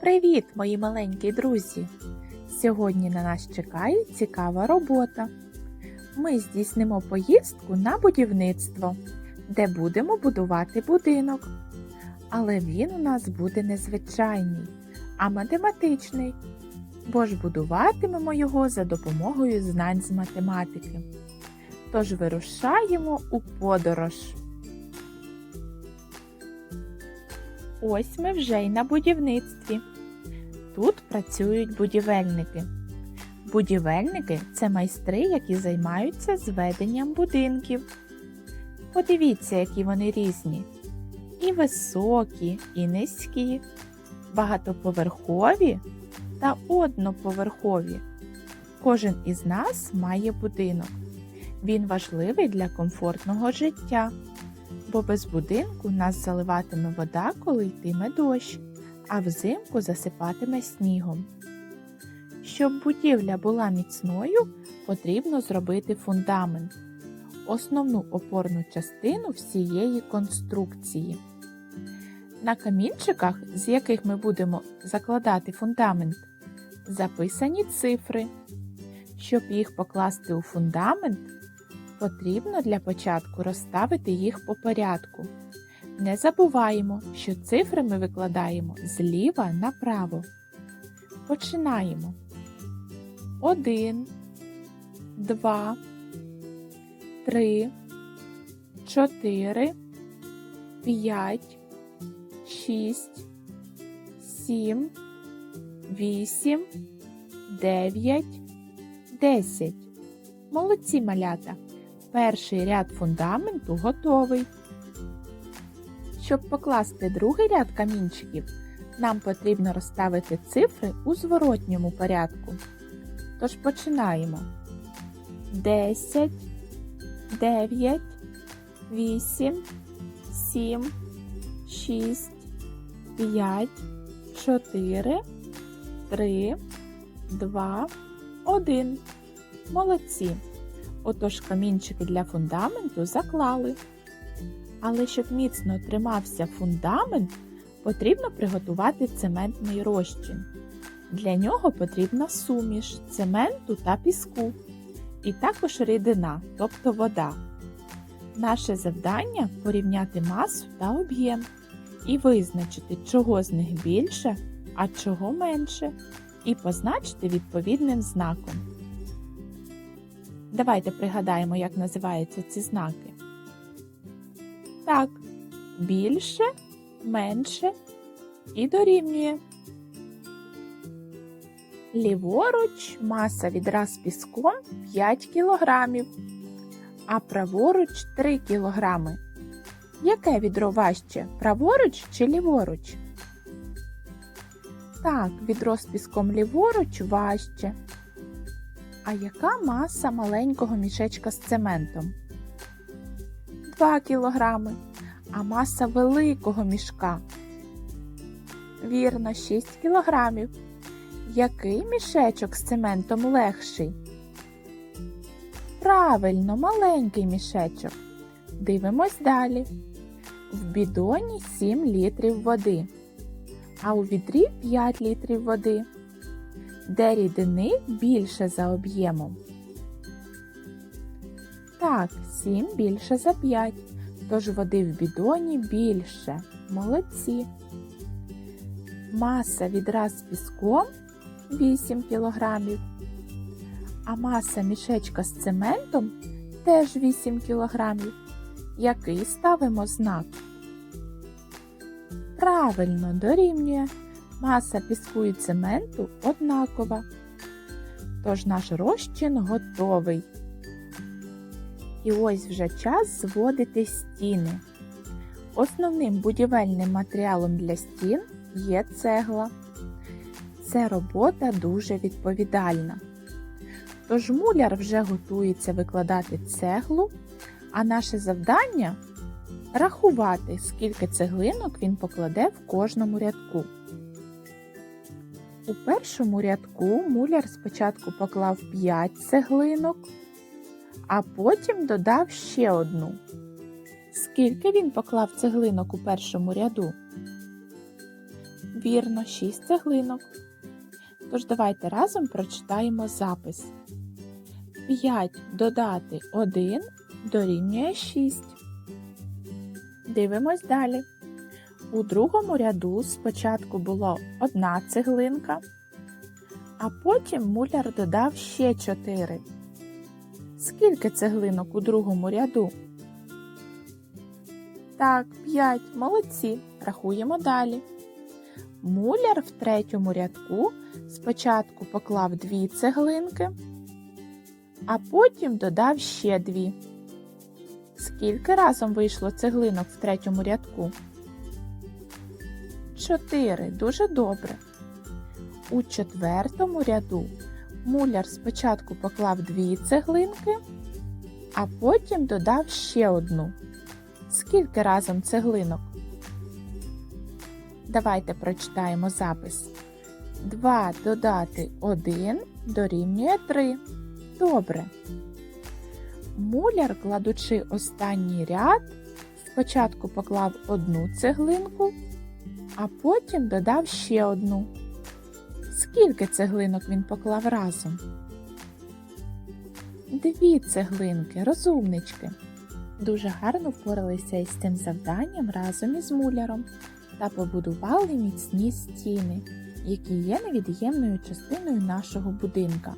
Привіт, мої маленькі друзі! Сьогодні на нас чекає цікава робота. Ми здійснимо поїздку на будівництво, де будемо будувати будинок. Але він у нас буде не звичайний, а математичний, бо ж будуватимемо його за допомогою знань з математики. Тож вирушаємо у подорож. Ось ми вже й на будівництві. Тут працюють будівельники. Будівельники це майстри, які займаються зведенням будинків. Подивіться, які вони різні. І високі, і низькі, багатоповерхові та одноповерхові. Кожен із нас має будинок. Він важливий для комфортного життя бо без будинку нас заливатиме вода, коли йтиме дощ, а взимку засипатиме снігом. Щоб будівля була міцною, потрібно зробити фундамент, основну опорну частину всієї конструкції. На камінчиках, з яких ми будемо закладати фундамент, записані цифри. Щоб їх покласти у фундамент, Потрібно для початку розставити їх по порядку. Не забуваємо, що цифри ми викладаємо зліва направо. Починаємо. 1, 2, 3, 4, 5, 6, 7, 8, 9, 10. Молодці малята! Перший ряд фундаменту готовий. Щоб покласти другий ряд камінчиків, нам потрібно розставити цифри у зворотньому порядку. Тож починаємо. 10, 9, 8, 7, 6, 5, 4, 3, 2, 1. Молодці! Отож камінчики для фундаменту заклали. Але щоб міцно тримався фундамент, потрібно приготувати цементний розчин. Для нього потрібна суміш цементу та піску, і також рідина, тобто вода. Наше завдання порівняти масу та об'єм і визначити, чого з них більше, а чого менше, і позначити відповідним знаком. Давайте пригадаємо, як називаються ці знаки. Так, більше, менше і дорівнює. Ліворуч маса відра з піском 5 кг, а праворуч 3 кг. Яке відро важче? Праворуч чи ліворуч? Так, відро з піском ліворуч важче. А яка маса маленького мішечка з цементом? 2 кілограми. А маса великого мішка? Вірно, 6 кілограмів. Який мішечок з цементом легший? Правильно, маленький мішечок. Дивимось далі. В бідоні 7 літрів води, а у відрі 5 літрів води де рідини більше за об'ємом. Так, 7 більше за 5, тож води в бідоні більше. Молодці. Маса відра з піском 8 кг, а маса мішечка з цементом теж 8 кг. Який ставимо знак? Правильно дорівнює. Маса піску і цементу однакова. Тож наш розчин готовий. І ось вже час зводити стіни. Основним будівельним матеріалом для стін є цегла. Це робота дуже відповідальна. Тож муляр вже готується викладати цеглу, а наше завдання рахувати, скільки цеглинок він покладе в кожному рядку. У першому рядку муляр спочатку поклав 5 цеглинок, а потім додав ще одну. Скільки він поклав цеглинок у першому ряду? Вірно, 6 цеглинок. Тож давайте разом прочитаємо запис. 5 додати 1 дорівнює 6. Дивимось далі. У другому ряду спочатку було одна цеглинка, а потім муляр додав ще 4. Скільки цеглинок у другому ряду? Так, 5. Молодці. Рахуємо далі. Муляр в третьому рядку спочатку поклав дві цеглинки, а потім додав ще дві. Скільки разом вийшло цеглинок в третьому рядку? Чотири. Дуже добре. У четвертому ряду муляр спочатку поклав дві цеглинки, а потім додав ще одну. Скільки разом цеглинок? Давайте прочитаємо запис. 2 додати 1 дорівнює 3. Добре. Муляр, кладучи останній ряд, спочатку поклав одну цеглинку, а потім додав ще одну. Скільки цеглинок він поклав разом? Дві цеглинки, розумнички. Дуже гарно впоралися із цим завданням разом із муляром та побудували міцні стіни, які є невід'ємною частиною нашого будинка.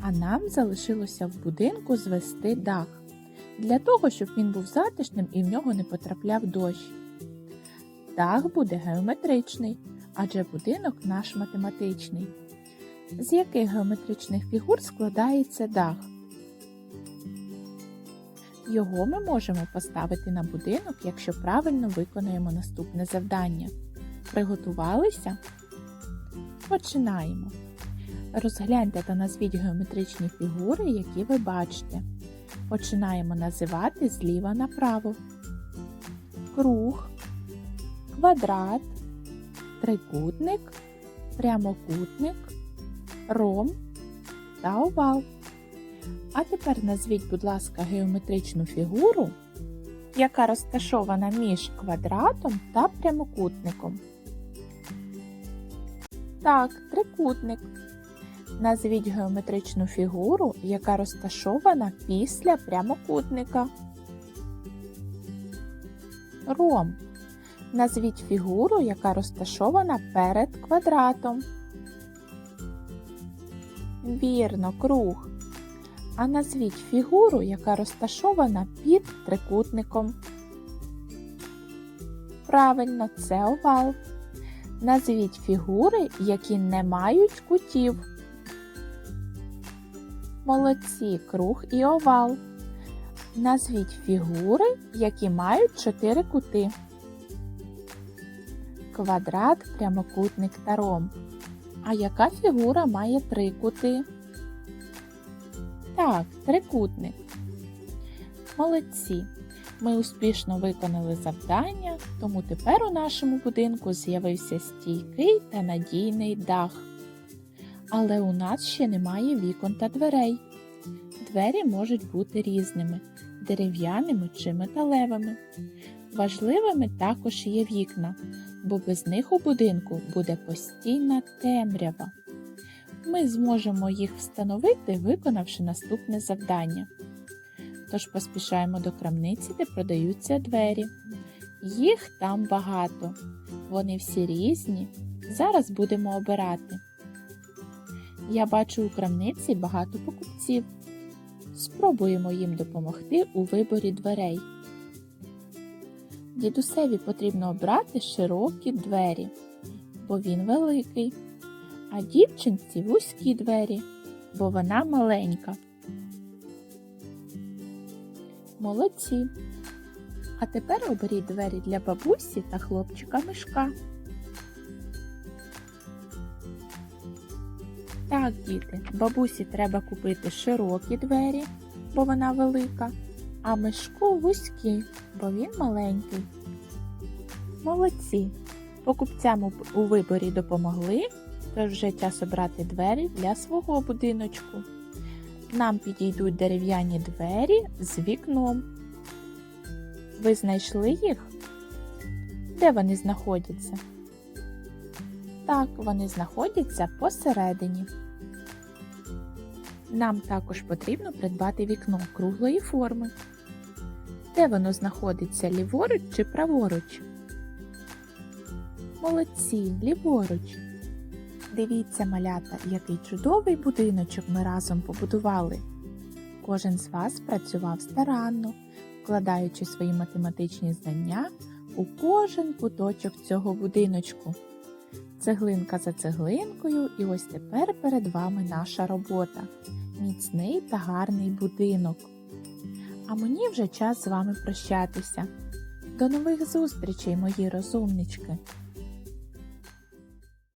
А нам залишилося в будинку звести дах для того, щоб він був затишним і в нього не потрапляв дощ. Дах буде геометричний, адже будинок наш математичний. З яких геометричних фігур складається дах? Його ми можемо поставити на будинок, якщо правильно виконуємо наступне завдання. Приготувалися? Починаємо. Розгляньте та назвіть геометричні фігури, які ви бачите. Починаємо називати зліва направо. Круг, квадрат, трикутник, прямокутник, ром та овал. А тепер назвіть, будь ласка, геометричну фігуру, яка розташована між квадратом та прямокутником. Так, трикутник. Назвіть геометричну фігуру, яка розташована після прямокутника. Ром. Назвіть фігуру, яка розташована перед квадратом. Вірно, круг. А назвіть фігуру, яка розташована під трикутником. Правильно, це овал. Назвіть фігури, які не мають кутів. Молодці, круг і овал. Назвіть фігури, які мають чотири кути. Квадрат, прямокутник та ром. А яка фігура має три кути? Так, трикутник. Молодці. Ми успішно виконали завдання, тому тепер у нашому будинку з'явився стійкий та надійний дах. Але у нас ще немає вікон та дверей. Двері можуть бути різними дерев'яними чи металевими. Важливими також є вікна, бо без них у будинку буде постійна темрява. Ми зможемо їх встановити, виконавши наступне завдання. Тож поспішаємо до крамниці, де продаються двері. Їх там багато. Вони всі різні. Зараз будемо обирати. Я бачу у крамниці багато покупців. Спробуємо їм допомогти у виборі дверей. Дідусеві потрібно обрати широкі двері, бо він великий, а дівчинці вузькі двері, бо вона маленька. Молодці. А тепер оберіть двері для бабусі та хлопчика мишка. Так, діти, бабусі треба купити широкі двері, бо вона велика, а мишку вузькі, бо він маленький. Молодці. Покупцям у- виборі допомогли, тож вже час обрати двері для свого будиночку. Нам підійдуть дерев'яні двері з вікном. Ви знайшли їх? Де вони знаходяться? Так, вони знаходяться посередині. Нам також потрібно придбати вікно круглої форми. Де воно знаходиться ліворуч чи праворуч? Молодці, ліворуч. Дивіться, малята, який чудовий будиночок ми разом побудували. Кожен з вас працював старанно, вкладаючи свої математичні знання у кожен куточок цього будиночку. Цеглинка за цеглинкою, і ось тепер перед вами наша робота. Міцний та гарний будинок. А мені вже час з вами прощатися. До нових зустрічей, мої розумнички!